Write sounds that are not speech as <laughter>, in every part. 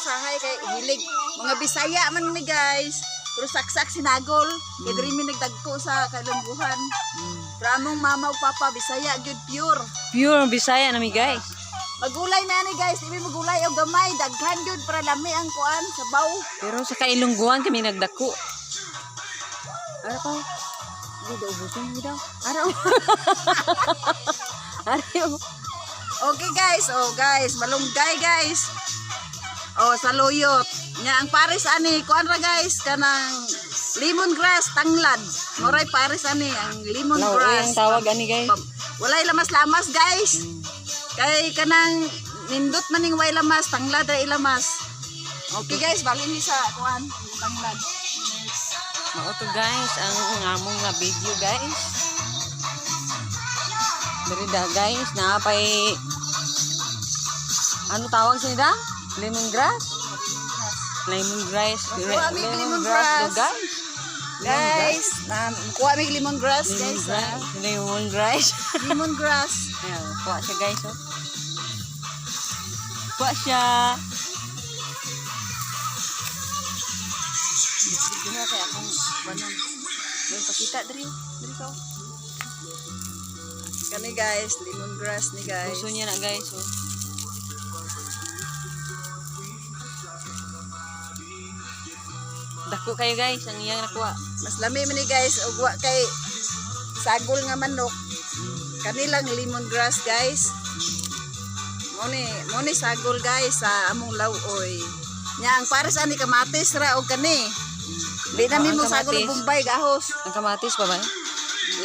usahay kay hilig. Mga Bisaya man ni guys. Pero saksak sinagol. Kay diri mi nagdagko sa kalungguhan. Pero among mama ug papa Bisaya gyud pure. Pure Bisaya na mi guys. Magulay na ni guys, ibi magulay og gamay, daghan gyud para lami ang kuan sa baw. Pero sa kailungguan kami nagdako. Ara pa. Di daw busin mo daw. Ara. <laughs> Ara. Okay guys, oh guys, malunggay guys. Oh, sa luyot. Nya ang pares ani, kuan ra guys kanang lemongrass tanglad. Moray pares ani ang Laoy lemongrass. ang tawag ani guys. Walay lamas-lamas guys. Kay kanang nindot man ning way lamas, tanglad ra ilamas. Okay guys, balin ni sa kuan, tanglad. Mao to guys ang among nga video guys. Diri da guys na pay ano tawag sa nila? Lemongrass? Lemongrass. Lemongrass. do, guys. Guys, na kuha mi lemongrass guys. Lemongrass. ah. Lemongrass. Lemongrass. Ayan, <laughs> kuha siya guys oh. Kuha siya. Gina kay akong banon. May pakita diri, diri ka. Kani guys, lemongrass ni guys. Gusto niya na guys oh. Dako kayo guys, ang iyang nakuha. Mas lami man ni guys ug wa kay sagol nga manok. Kanilang lemongrass guys. Mo ni mo ni sagol guys sa among lawoy. Nya ang pares ani kamatis ra og kani. Di na mi mo sagol og bombay gahos. Ang kamatis pa ba?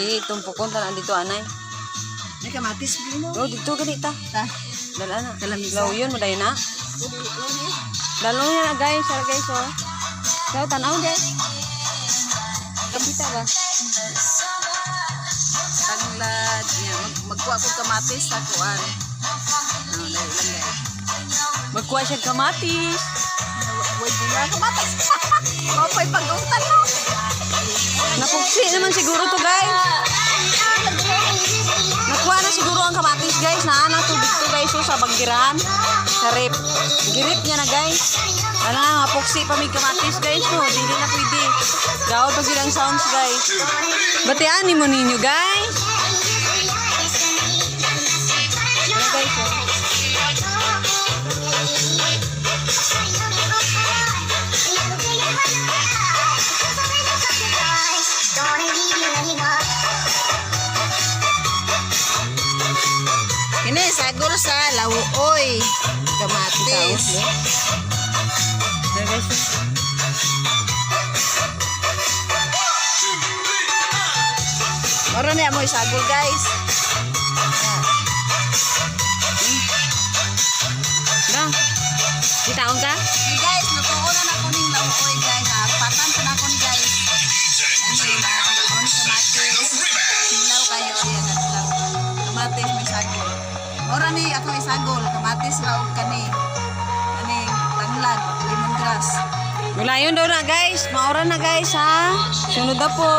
Eh, tumpukon ta na dito anay. Ni kamatis mo. Oh, dito ganita. Ta. Dala na. Law yun mo na. Lalo yan na guys, guys oh. Kaya tanaw guys. Kapita ba? Tanglad. Nya mag magkuha ko kamatis sa kuan. Lang guys. Magkuha siya kamatis. Wait, na kamatis. <laughs> Mapay pag-utan mo. Napuksi naman siguro to guys. Oh, sa bagiran. Sa rip. Girip niya na guys. Ano mapuksi pa may kamatis guys. Oh. Dili na pwede. Gawad pa silang sounds guys. Batian mo ninyo guys. Ano guys oh. Sagol sa lawooy. Kamatis. Moro niya mo sagol guys. Ba? Kitaon ka? Hey guys, natuon na ako ning lawooy guys. Patan pa na ni guys. Ano na? Ni kamatis. Silaw kayo. Ayan. Kamatis may sagol. Moro ni ako isagol. Kamatis raw kani. Aning tanglad, lemongrass. Mula yun daw na guys. Maura na guys ha. Sunod na po.